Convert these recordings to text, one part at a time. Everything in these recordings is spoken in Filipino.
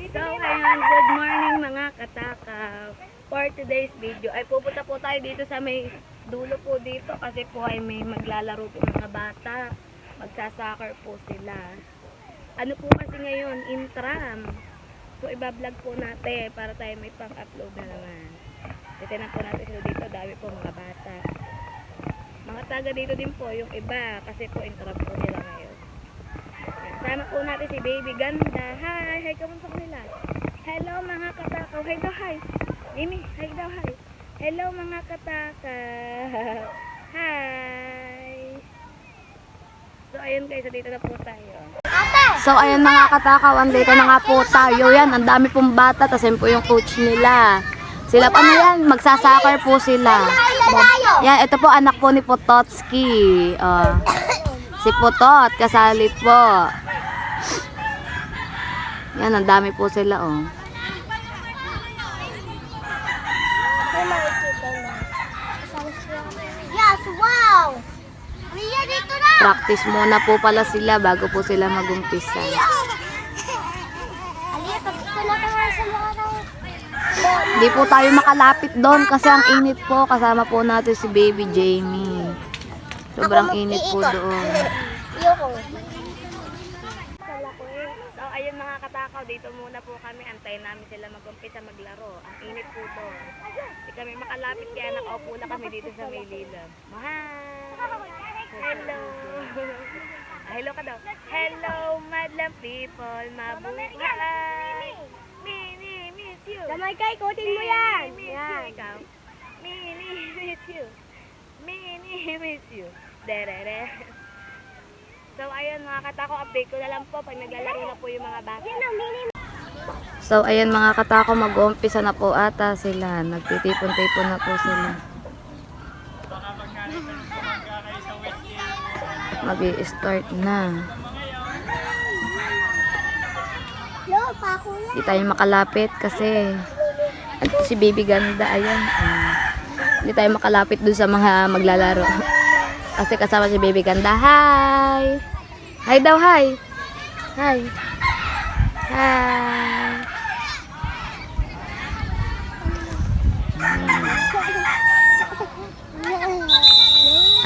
So, ayan, good morning mga katakaw. For today's video, ay pupunta po tayo dito sa may dulo po dito kasi po ay may maglalaro po mga bata. Magsasoccer po sila. Ano po kasi ngayon, intram. So, ibablog po natin para tayo may pang-upload na naman. Titinan po natin sila dito, dami po mga bata. Mga taga dito din po, yung iba, kasi po intram po sila. Sama po natin si Baby Ganda. Hi! Hi ka muna sa kanila. Hello mga katakaw. Hi daw, hi. Mimi, hi daw, hi. Hello mga katakaw. Hi! So, ayun guys, dito na po tayo. So, ayan mga katakaw, andito na nga po tayo. Yan, ang dami pong bata, tapos yun po yung coach nila. Sila pa na yan, magsasakar po sila. Yan, ito po anak po ni Pototski. Oh. si Potot, kasali po. Yan, ang dami po sila, oh. Yes, wow! Ria, dito na! Practice muna po pala sila bago po sila magumpisa. Hindi po tayo makalapit doon kasi ang init po. Kasama po natin si Baby Jamie. Sobrang init po doon. Ayoko. So, ayun mga katakaw, dito muna po kami. Antayin namin sila mag-umpisa maglaro. Ang init po doon. Hindi kami makalapit kaya nakaupo na kami dito sa may lilam. Mahal! Hello! Ah, hello ka daw. Hello, madlang people. Mabuhay! Mini, miss you. Damay kay, kutin mo yan! Mini, miss you. Ikaw. Mini, miss you. Mini, miss you. Derere. Mga katako, update ko na lang po pag naglalaro na po yung mga bata. So, ayan mga katako, mag-uumpisa na po ata sila. Nagtitipon-tipon na po sila. mag start na. Hindi tayo makalapit kasi ito si baby ganda, ayan. Ah, Hindi tayo makalapit dun sa mga maglalaro. Kasi kasama si baby ganda. Hi! Hi daw, hi! Hi! Hi!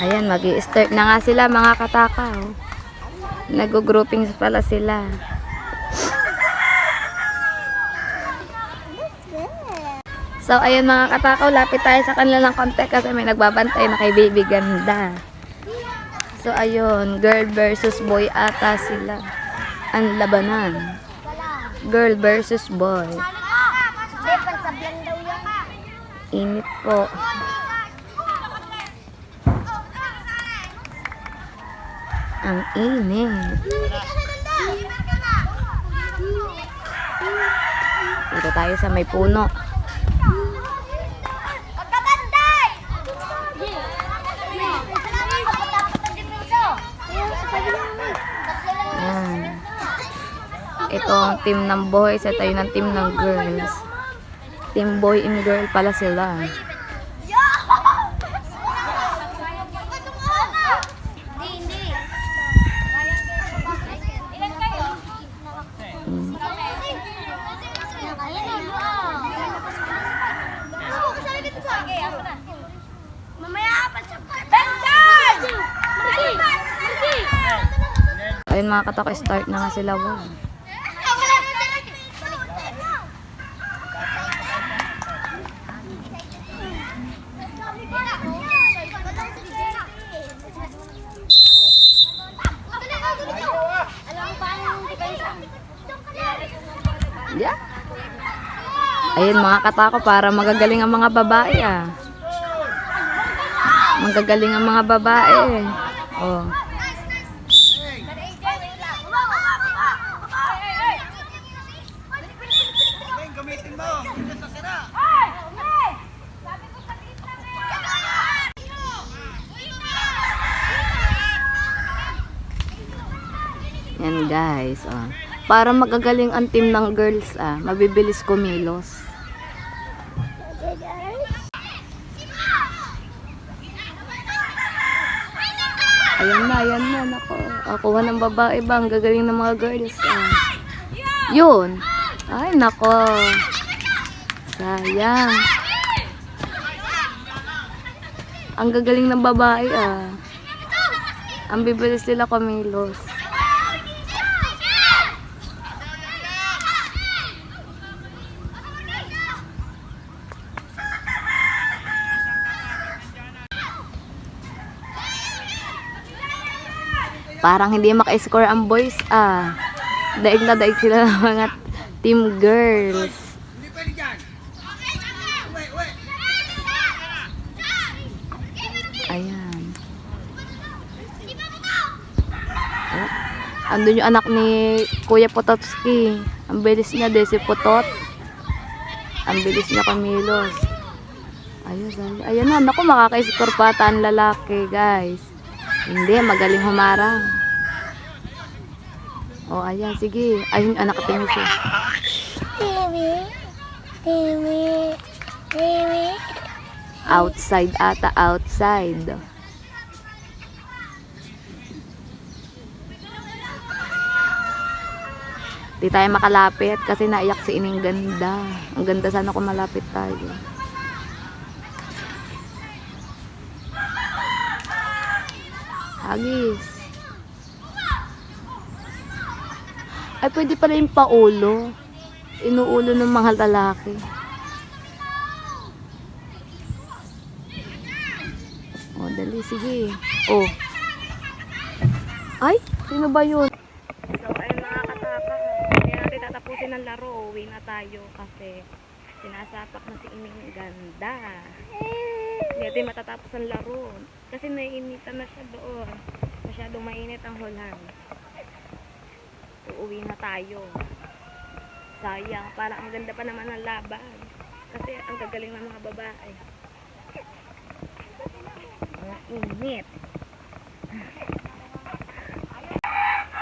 Ayan, mag start na nga sila mga katakaw. Nag-groupings pala sila. So, ayun mga katakaw, lapit tayo sa kanila ng konti kasi may nagbabantay na kay baby ganda. So, ayun, girl versus boy ata sila. Ang labanan. Girl versus boy. Init po. Ang init. Dito tayo sa may puno. Ito ang team ng boys, ito yung ang team ng girls. Team boy and girl pala sila. Ayun mga katako, start na nga sila. Wow. Alam mo paano yung depensa? Yeah. Ayun mga katako, para magagaling ang mga babae ah. Magagaling ang mga babae. Oh. Yan guys, oh. Para magagaling ang team ng girls, ah, mabibilis kumilos. Ayan na, ayan na, nako. Ah, kuha ng babae ba? Ang gagaling ng mga girls, ah. Yun. Ay, nako. Sayang. Ang gagaling ng babae ah. Ang bibilis nila kumilos. Parang hindi maka-score ang boys ah. Daig na daig sila ng mga team girls. Ayan. Oh, andun yung anak ni Kuya Pototski. Ang bilis niya, de si Potot. Ang bilis niya kamilos. Ayun. Ayan na, naku, makaka-score pa lalaki, guys. Hindi, magaling humarang. Oh, ayan, sige. Ayun, anak tingin siya. Baby. Baby. Baby. Outside ata, outside. Di tayo makalapit kasi naiyak si Ining ganda. Ang ganda sana kung malapit tayo. Hagis. Ay, pwede pala yung paulo. Inuulo ng mga lalaki. O, dali, sige. O. Ay, sino ba yun? So, ayun mga kataka. Hindi natin tatapusin ang laro. Uwi na tayo kasi sinasapak na si Ining ganda. Hindi natin matatapos ang laro. Kasi naiinitan na siya doon. Masyadong mainit ang hulan. Uuwi na tayo. Sayang. Parang ang ganda pa naman ng laban. Kasi ang gagaling ng mga babae. Mga init.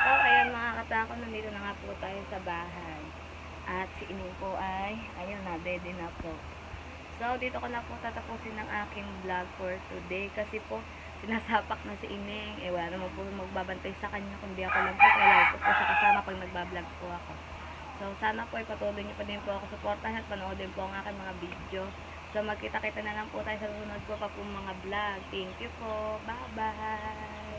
So, ayan mga katako, nandito na nga po tayo sa bahay. At si Ining po ay, ayun na, ready na po. So, dito ko na po tatapusin ang aking vlog for today. Kasi po, sinasapak na si Ining. Eh, wala naman po magbabantay sa kanya, kundi ako lang po. Kaya ko po siya kasama pag nagbablog po ako. So, sana po ay patuloy niyo pa din po ako supportahan at panoodin po ang aking mga video. So, magkita-kita na lang po tayo sa susunod ko pa po mga vlog. Thank you po. Bye-bye!